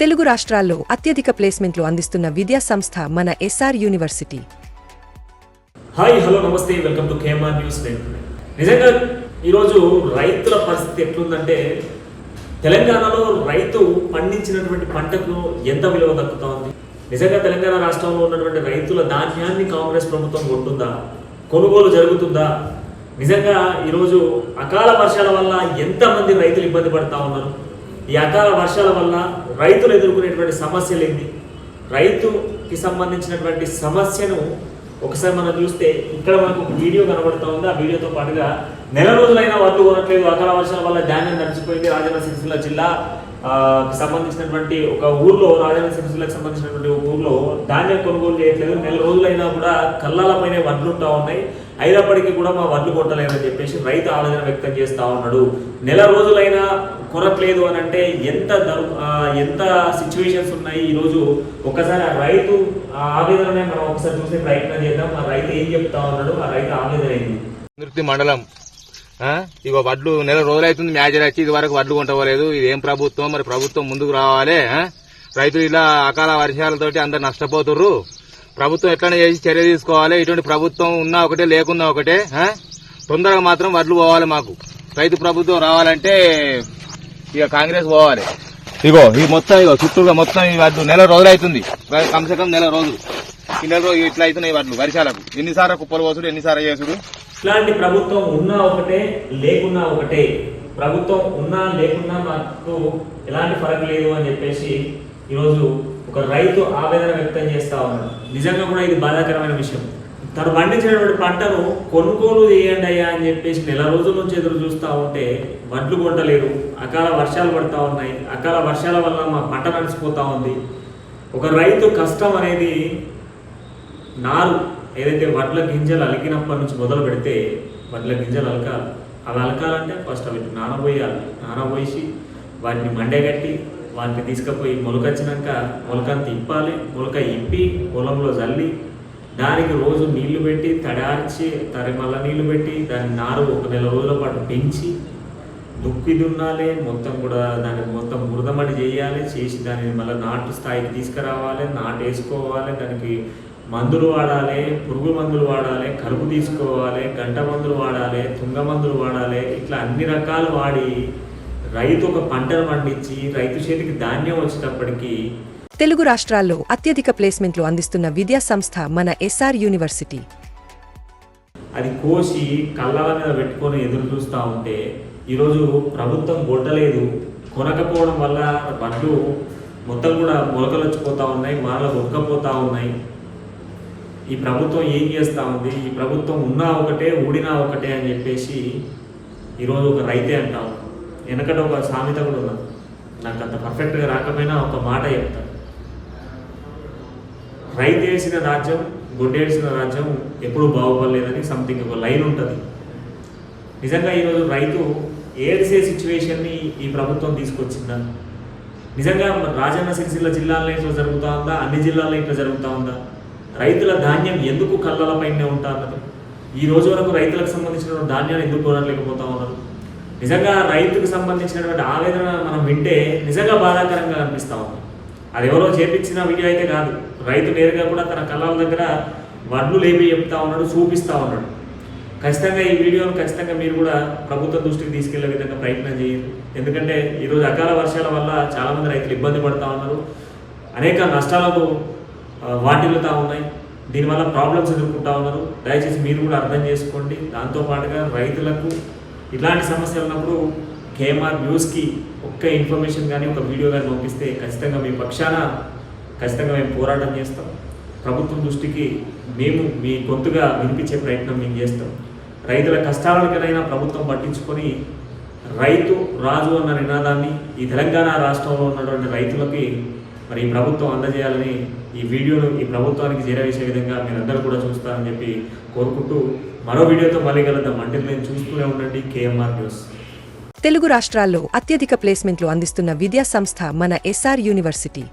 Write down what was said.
తెలుగు రాష్ట్రాల్లో అత్యధిక ప్లేస్మెంట్లు అందిస్తున్న విద్యా సంస్థ మన ఎస్ఆర్ యూనివర్సిటీ. హాయ్ హలో నమస్తే వెల్కమ్ టు కేఎంఆర్ న్యూస్ నిజంగా ఈరోజు రైతుల పరిస్థితి ఎట్లుందంటే తెలంగాణలో రైతు పండించినటువంటి పంటకు ఎంత విలువ దక్కుతోంది నిజంగా తెలంగాణ రాష్ట్రంలో ఉన్నటువంటి రైతుల ధాన్యాన్ని కాంగ్రెస్ ప్రభుత్వం కొంటుందా? కొనుగోలు జరుగుతుందా? నిజంగా ఈరోజు అకాల వర్షాల వల్ల ఎంతమంది రైతులు ఇబ్బంది పడతా ఉన్నారు? ఈ అకాల వర్షాల వల్ల రైతులు ఎదుర్కొనేటువంటి సమస్యలు ఏంటి? రైతుకి సంబంధించినటువంటి సమస్యను ఒకసారి మనం చూస్తే ఇక్కడ మనకు ఒక వీడియో కనబడుతూ ఉంది. ఆ వీడియోతో పాటుగా నెల రోజులైనా వడ్లు కొనట్లేదు. అకాల వర్షాల వల్ల ధాన్యం నడిచిపోయింది. రాజన్న సిరిసిల్ల జిల్లా సంబంధించినటువంటి ఒక ఊర్లో రాజన్న సిరిసిల్లకు సంబంధించినటువంటి ఒక ఊర్లో ధాన్యం కొనుగోలు చేయట్లేదు. నెల రోజులైనా కూడా కళ్ళాలపైనే వడ్లు ఉంటా ఉన్నాయి. అయినప్పటికీ కూడా మా వడ్లు కొట్టలేదని చెప్పేసి రైతు ఆలోచన వ్యక్తం చేస్తా ఉన్నాడు. నెల రోజులైనా కొనట్లేదు అని అంటే ఎంత దరు ఎంత సిచ్యువేషన్స్ ఉన్నాయి? ఈరోజు ఒకసారి ఆ రైతు ఆవేదననే మనం ఒకసారి చూసే ప్రయత్నం చేద్దాం. ఆ రైతు ఏం చెప్తా ఉన్నాడు ఆ రైతు ఆవేదన అయింది నృత్య మండలం. ఇక వడ్లు నెల రోజులైతుంది మేజర్ వచ్చి ఇది వరకు వడ్లు కొంటవలేదు ఇది ఏం ప్రభుత్వం? మరి ప్రభుత్వం ముందుకు రావాలి రైతులు ఇలా అకాల వర్షాలతోటి అందరు నష్టపోతుర్రు. ప్రభుత్వం ఎట్లనే చేసి చర్య తీసుకోవాలి? ఇటువంటి ప్రభుత్వం ఉన్నా ఒకటే లేకున్నా ఒకటే తొందరగా మాత్రం వడ్లు పోవాలి మాకు. రైతు ప్రభుత్వం రావాలంటే ఇక కాంగ్రెస్ పోవాలి. ఇగో ఈ మొత్తం ఇగో చుట్టూగా మొత్తం ఈ వడ్లు నెల రోజులు అవుతుంది కమ్సే కమ్ నెల రోజులు. ఈ నెల రోజు ఇట్లా అవుతున్నాయి వడ్లు వర్షాలకు. ఎన్నిసార్లు కుప్పలు పోసుడు ఎన్నిసార్లు చేసుడు? ఇట్లాంటి ప్రభుత్వం ఉన్నా ఒకటే లేకున్నా ఒకటే. ప్రభుత్వం ఉన్నా లేకున్నా మాకు ఎలాంటి ఫరక్ లేదు అని చెప్పేసి ఈరోజు ఒక రైతు ఆవేదన వ్యక్తం చేస్తూ ఉన్నాడు. నిజంగా కూడా ఇది బాధాకరమైన విషయం. తను పండించినటువంటి పంటను కొనుగోలు చేయండి అయ్యా అని చెప్పేసి నెల రోజుల నుంచి ఎదురు చూస్తూ ఉంటే వడ్లు కొంటలేరు అకాల వర్షాలు పడతా ఉన్నాయి. అకాల వర్షాల వల్ల మా పంట నడిచిపోతూ ఉంది. ఒక రైతు కష్టం అనేది నారు ఏదైతే వడ్ల గింజలు అలికినప్పటి నుంచి మొదలు పెడితే వడ్ల గింజలు అలకాలి. అవి అలకాలంటే ఫస్ట్ అవి నానబోయాలి. నానబోసి వాటిని మండగట్టి వాటిని తీసుకుపోయి మొలకొచ్చినాక మొలకను తిప్పాలి మొలక ఇప్పి పొలంలో జల్లి దానికి రోజు నీళ్ళు పెట్టి తడార్చి తరి మళ్ళీ నీళ్ళు పెట్టి దాని నారు ఒక నెల రోజుల పాటు పెంచి దుక్కి దున్నాలి మొత్తం కూడా దాన్ని మొత్తం బురదమడి చేయాలి చేసి దాన్ని మళ్ళీ నాటు స్థాయికి తీసుకురావాలి నాటు వేసుకోవాలి దానికి మందులు వాడాలి పురుగు మందులు వాడాలి కలుపు తీసుకోవాలి గంట మందులు వాడాలి తుంగ మందులు వాడాలి ఇట్లా అన్ని రకాలు వాడి రైతు ఒక పంటను పండించి రైతు చేతికి ధాన్యం వచ్చేటప్పటికి తెలుగు రాష్ట్రాల్లో అత్యధిక ప్లేస్మెంట్లు అందిస్తున్న విద్యా సంస్థ మన ఎస్ఆర్ యూనివర్సిటీ. అది కోసి కళ్ళాల మీద పెట్టుకొని ఎదురు చూస్తూ ఉంటే ఈరోజు ప్రభుత్వం కొట్టలేదు కొనకపోవడం వల్ల బండ్లు మొత్తం కూడా మొలకలు వచ్చిపోతూ ఉన్నాయి మాటలు ఉడకపోతూ ఉన్నాయి. ఈ ప్రభుత్వం ఏం చేస్తూ ఉంది? ఈ ప్రభుత్వం ఉన్నా ఒకటే ఊడినా ఒకటే అని చెప్పేసి ఈరోజు ఒక రైతే అంటాం. వెనకట ఒక సామెత కూడా ఉన్నది. నాకు అంత పర్ఫెక్ట్గా రాకపోయినా ఒక మాట చెప్తాను రైతు వేసిన రాజ్యం గొడ్డేసిన రాజ్యం ఎప్పుడూ బాగుపడలేదని సంథింగ్ ఒక లైన్ ఉంటుంది. నిజంగా ఈరోజు రైతు ఏడ్సే సిచ్యువేషన్ని ఈ ప్రభుత్వం తీసుకొచ్చిందా? నిజంగా మన రాజన్న సిరిసిల్ల జిల్లాలో ఇట్లా జరుగుతూ ఉందా? అన్ని జిల్లాల్లో ఇట్లా జరుగుతూ ఉందా? రైతుల ధాన్యం ఎందుకు కళ్ళలపైనే ఉంటా అన్నది? ఈ రోజు వరకు రైతులకు సంబంధించిన ధాన్యాన్ని ఎందుకు కొనలేకపోతా ఉన్నారు? నిజంగా రైతుకు సంబంధించినటువంటి ఆవేదన మనం వింటే నిజంగా బాధాకరంగా అనిపిస్తూ ఉంది. అది ఎవరో చేపించిన వీడియో అయితే కాదు. రైతు నేరుగా కూడా తన కళ్ళల దగ్గర వడ్లు లేపి చెప్తా ఉన్నాడు చూపిస్తా ఉన్నాడు. ఖచ్చితంగా ఈ వీడియోను ఖచ్చితంగా మీరు కూడా ప్రభుత్వ దృష్టికి తీసుకెళ్ళే విధంగా ప్రయత్నం చేయండి ఎందుకంటే ఈరోజు అకాల వర్షాల వల్ల చాలామంది రైతులు ఇబ్బంది పడుతూ ఉన్నారు. అనేక నష్టాలకు వాటిల్లుతూ ఉన్నాయి. దీనివల్ల ప్రాబ్లమ్స్ ఎదుర్కొంటా ఉన్నారు. దయచేసి మీరు కూడా అర్థం చేసుకోండి. దాంతోపాటుగా రైతులకు ఇలాంటి సమస్యలు ఉన్నప్పుడు కేఎంఆర్ న్యూస్కి ఒక్క ఇన్ఫర్మేషన్ కానీ ఒక వీడియో కానీ పంపిస్తే ఖచ్చితంగా మీ పక్షాన ఖచ్చితంగా మేము పోరాటం చేస్తాం. ప్రభుత్వం దృష్టికి మేము మీ గొంతుగా వినిపించే ప్రయత్నం మేము చేస్తాం. రైతుల కష్టాలకైనా ప్రభుత్వం పట్టించుకొని రైతు రాజు అన్న నినాదాన్ని ఈ తెలంగాణ రాష్ట్రంలో ఉన్నటువంటి రైతులకి మరి ఈ ప్రభుత్వం అందజేయాలని ఈ వీడియోను ఈ ప్రభుత్వానికి చేరవేసే విధంగా మీరందరూ కూడా చూస్తారని చెప్పి కోరుకుంటూ మరో వీడియోతో మళ్ళీ కలుద్దాం. అంటే నేను చూస్తూనే ఉండండి. KMR news. తెలుగు రాష్ట్రాల్లో అత్యధిక ప్లేస్మెంట్లు అందిస్తున్న విద్యా సంస్థ మన ఎస్ఆర్ యూనివర్సిటీ.